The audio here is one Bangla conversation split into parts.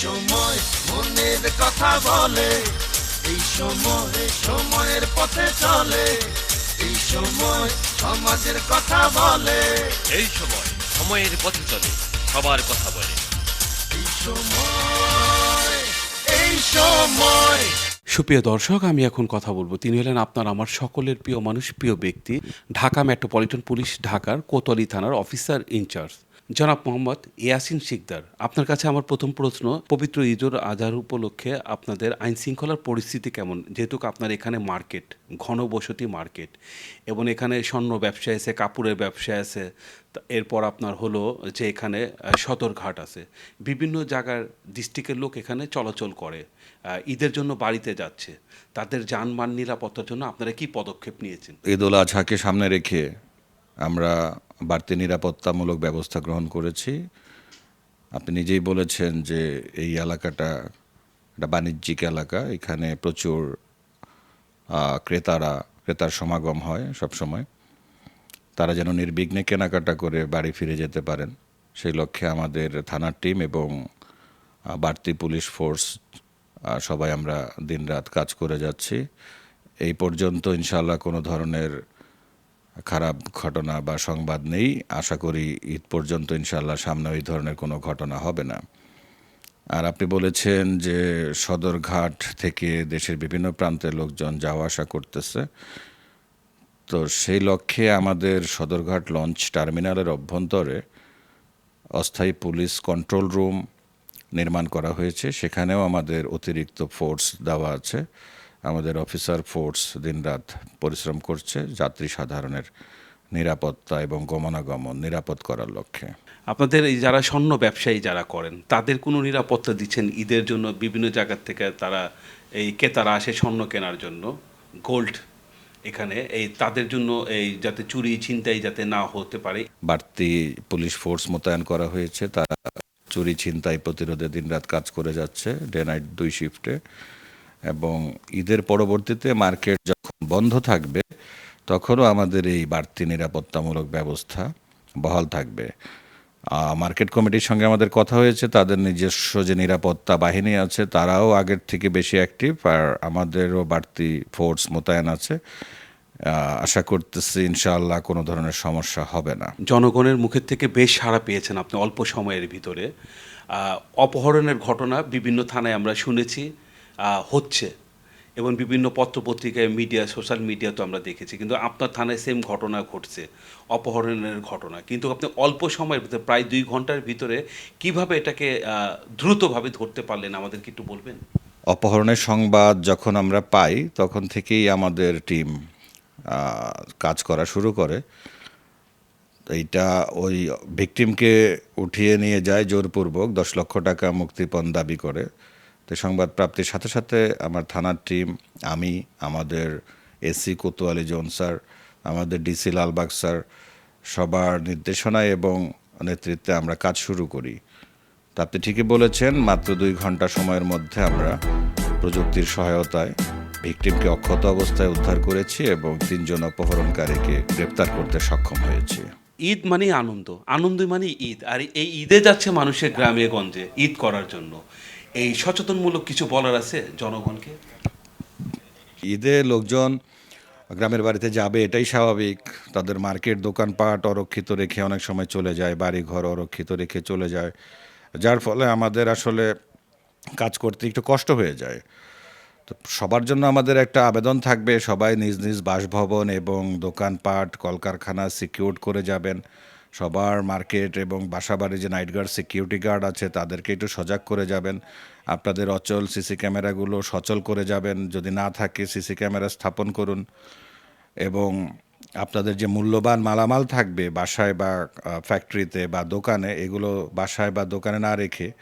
সময় মনের কথা বলে এই সময় সময়ের পথে চলে এই সময় সমাজের কথা বলে। এই সময় সময়ের পথে চলে সবার কথা বলে। এই সময় এই সময়। সুপ্রিয় দর্শক আমি এখন কথা বলব। তিনি হলেন আপনার আমার সকলের প্রিয় মানুষ প্রিয় ব্যক্তি ঢাকা মেট্রোপলিটন পুলিশ ঢাকার কোতোয়ালি থানার অফিসার ইনচার্জ। জনাব মোহাম্মদ ইয়াসিন শিকদার, আপনার কাছে আমার প্রথম প্রশ্ন, পবিত্র ঈদুল আজহার উপলক্ষে আপনাদের আইন শৃঙ্খলার পরিস্থিতি কেমন? যেহেতু আপনার এখানে মার্কেট ঘনবসতি মার্কেট এবং এখানে স্বর্ণ ব্যবসা আছে, কাপড়ের ব্যবসা আছে এরপর আপনার হলো যে এখানে সদরঘাট আছে। বিভিন্ন জায়গার ডিস্ট্রিক্টের লোক এখানে চলাচল করে ঈদের জন্য বাড়িতে যাচ্ছে। তাদের যানবাহন নিরাপত্তার জন্য আপনারা কি পদক্ষেপ নিয়েছেন? ঈদ উল আজহাকে সামনে রেখে আমরা বাড়তি নিরাপত্তামূলক ব্যবস্থা গ্রহণ করেছি। আপনি নিজেই বলেছেন যে এই এলাকাটা একটা বাণিজ্যিক এলাকা, এখানে প্রচুর ক্রেতারা, ক্রেতার সমাগম হয় সব সময় তারা যেন নির্বিঘ্নে কেনাকাটা করে বাড়ি ফিরে যেতে পারেন। সেই লক্ষ্যে আমাদের থানার টিম এবং বাড়তি পুলিশ ফোর্স সবাই আমরা দিনরাত কাজ করে যাচ্ছি। এই পর্যন্ত ইনশাআল্লাহ কোনো ধরনের খারাপ ঘটনা বা সংবাদ নেই। আশা করি ঈদ পর্যন্ত ইনশাল্লাহ সামনে ওই ধরনের কোনো ঘটনা হবে না। আর আপনি বলেছেন যে সদরঘাট থেকে দেশের বিভিন্ন প্রান্তের লোকজন যাওয়া আসা করতেছে। তো সেই লক্ষ্যে আমাদের সদরঘাট লঞ্চ টার্মিনালের অভ্যন্তরে অস্থায়ী পুলিশ কন্ট্রোল রুম নির্মাণ করা হয়েছে। সেখানেও আমাদের অতিরিক্ত ফোর্স দেওয়া আছে। আমাদের অফিসার ফোর্স দিনরাত পরিশ্রম করছে যাত্রী সাধারণের নিরাপত্তা এবং গমনাগমন নিরাপদ করার লক্ষ্যে। আপনাদের এই যারা স্বর্ণ ব্যবসায়ী যারা করেন তাদের কোনো নিরাপত্তা দিচ্ছেন ঈদের জন্য বিভিন্ন জায়গা থেকে তারা এই ক্রেতারা আসে স্বর্ণ কেনার জন্য গোল্ড এখানে এই তাদের জন্য এই যাতে চুরি ছিনতাই যাতে না হতে পারে। বাড়তি পুলিশ ফোর্স মোতায়েন করা হয়েছে তারা চুরি ছিনতাই প্রতিরোধে দিনরাত কাজ করে যাচ্ছে ডে নাইট দুই শিফটে এবং ঈদের পরবর্তীতে মার্কেট যখন বন্ধ থাকবে, তখনও আমাদের এই বাড়তি নিরাপত্তামূলক ব্যবস্থা বহাল থাকবে। মার্কেট কমিটির সঙ্গে আমাদের কথা হয়েছে, তাদের নিজস্ব যে নিরাপত্তা বাহিনী আছে, তারাও আগের থেকে বেশি অ্যাক্টিভ আর আমাদেরও বাড়তি ফোর্স মোতায়েন আছে। আশা করতেছি ইনশাআল্লাহ কোনো ধরনের সমস্যা হবে না। জনগণের মুখের থেকে বেশ সাড়া পেয়েছেন আপনি অল্প সময়ের ভিতরে। অপহরণের ঘটনা বিভিন্ন থানায় আমরা শুনেছি। হচ্ছে এবং বিভিন্ন পত্রপত্রিকায় মিডিয়া সোশ্যাল মিডিয়া তো আমরা দেখেছি। কিন্তু আপনার থানায় সেম ঘটনা ঘটছে, অপহরণের ঘটনা। কিন্তু আপনি অল্প সময়ের ভিতরে, প্রায় দুই ঘণ্টার ভিতরে কীভাবে এটাকে দ্রুতভাবে ধরতে পারলেন, আমাদেরকে একটু বলবেন? অপহরণের সংবাদ যখন আমরা পাই, তখন থেকেই আমাদের টিম কাজ করা শুরু করে। এইটা ওই ভিকটিমকে উঠিয়ে নিয়ে যায় জোরপূর্বক, দশ লক্ষ টাকা মুক্তিপণ দাবি করে। তো সংবাদ প্রাপ্তির সাথে সাথে আমার থানার টিম, আমি, আমাদের এসি কোতোয়ালি জোন স্যার, আমাদের ডিসি লালবাগ স্যার, সবার নির্দেশনায় এবং নেতৃত্বে আমরা কাজ শুরু করি। তা আপনি ঠিকই বলেছেন, মাত্র দুই ঘণ্টা সময়ের মধ্যে আমরা প্রযুক্তির সহায়তায় ভিকটিমকে অক্ষত অবস্থায় উদ্ধার করেছি এবং তিনজন অপহরণকারীকে গ্রেপ্তার করতে সক্ষম হয়েছি। ঈদ মানে আনন্দ আনন্দ মানে ঈদ, আর এই ঈদে যাচ্ছে মানুষের গ্রামে গঞ্জে ঈদ করার জন্য। এই সচেতনমূলক কিছু বলার আছে জনগণকে? ঈদে লোকজন গ্রামের বাড়িতে যাবে, এটাই স্বাভাবিক। তাদের মার্কেট, দোকানপাট অরক্ষিত রেখে অনেক সময় চলে যায় বাড়ি ঘর অরক্ষিত রেখে চলে যায়। যার ফলে আমাদের আসলে কাজ করতে একটু কষ্ট হয়ে যায়। তো সবার জন্য আমাদের একটা আবেদন থাকবে, সবাই নিজ নিজ বাসভবন এবং দোকানপাট, কলকারখানা সিকিউর করে যাবেন। সবার মার্কেট এবং বাসাবাড়ি যে নাইট গার্ড, সিকিউরিটি গার্ড আছে, তাদেরকে একটু সজাগ করে যাবেন। আপনাদের অচল সিসি ক্যামেরাগুলো সচল করে যাবেন। যদি না থাকে, সিসি ক্যামেরা স্থাপন করুন। এবং আপনাদের যে মূল্যবান মালামাল থাকবে বাসায় বা ফ্যাক্টরিতে বা দোকানে, এগুলো বাসায় বা দোকানে না রেখে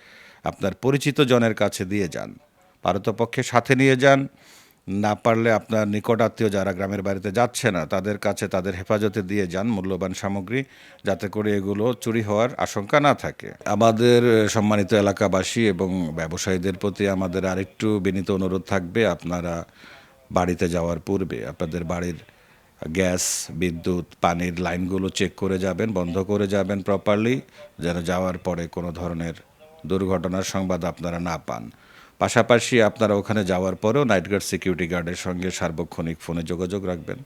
আপনার পরিচিত জনের কাছে দিয়ে যান। পারতপক্ষে সাথে নিয়ে যান। না পারলে আপনার নিকট আত্মীয় যারা গ্রামের বাড়িতে যাচ্ছে না, তাদের কাছে তাদের হেফাজতে দিয়ে যান মূল্যবান সামগ্রী, যাতে করে এগুলো চুরি হওয়ার আশঙ্কা না থাকে। আমাদের সম্মানিত এলাকাবাসী এবং ব্যবসায়ীদের প্রতি আমাদের আরেকটু বিনীত অনুরোধ থাকবে, আপনারা বাড়িতে যাওয়ার পূর্বে আপনাদের বাড়ির গ্যাস, বিদ্যুৎ, পানির লাইনগুলো চেক করে যাবেন, বন্ধ করে যাবেন প্রপারলি যেন যাওয়ার পরে কোনো ধরনের দুর্ঘটনার সংবাদ আপনারা না পান। পাশাপাশি আপনারা ওখানে যাওয়ার পরেও নাইট গার্ড সিকিউরিটি গার্ডের সঙ্গে সার্বক্ষণিক ফোনে যোগাযোগ রাখবেন।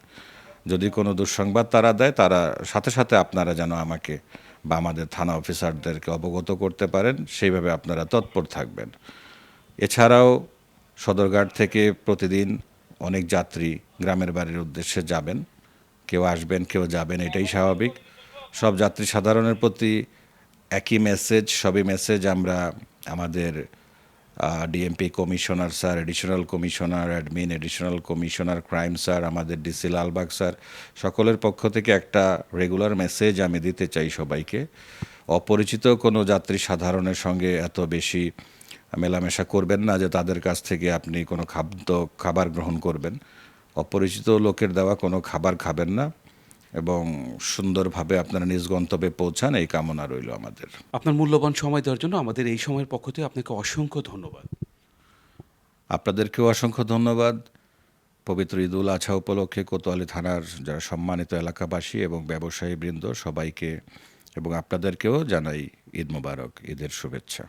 যদি কোনো দুঃসংবাদ তারা দেয়, তারা সাথে সাথে আপনারা যেন আমাকে বা আমাদের থানা অফিসারদেরকে অবগত করতে পারেন, সেইভাবে আপনারা তৎপর থাকবেন। এছাড়াও সদরঘাট থেকে প্রতিদিন অনেক যাত্রী গ্রামের বাড়ির উদ্দেশ্যে যাবেন। কেউ আসবেন, কেউ যাবেন, এটাই স্বাভাবিক। সব যাত্রী সাধারণের প্রতি একই মেসেজ সবই মেসেজ আমরা আমাদের DMP commissioner sir additional commissioner admin additional commissioner crime sir, আমাদের ডিসি লালবাগ স্যার, সকলের পক্ষ থেকে একটা রেগুলার মেসেজ আমি দিতে চাই সবাইকে। অপরিচিত কোনো যাত্রী সাধারণের সঙ্গে এত বেশি মেলামেশা করবেন না যে তাদের কাছ থেকে আপনি কোনো খাদ্য, খাবার গ্রহণ করবেন। অপরিচিত লোকের দেওয়া কোনো খাবার খাবেন না। এবং সুন্দরভাবে আপনারা নিজ গন্তব্যে পৌঁছান এই কামনা রইল আমাদের। আপনার মূল্যবান সময় দেওয়ার জন্য আমাদের এই সময়ের পক্ষ থেকে আপনাকে অসংখ্য ধন্যবাদ। আপনাদেরকেও অসংখ্য ধন্যবাদ। পবিত্র ঈদুল আছা উপলক্ষে কোতোয়ালি থানার যারা সম্মানিত এলাকাবাসী এবং ব্যবসায়ী বৃন্দ সবাইকে এবং আপনাদেরকেও জানাই ঈদ মোবারক ঈদের শুভেচ্ছা।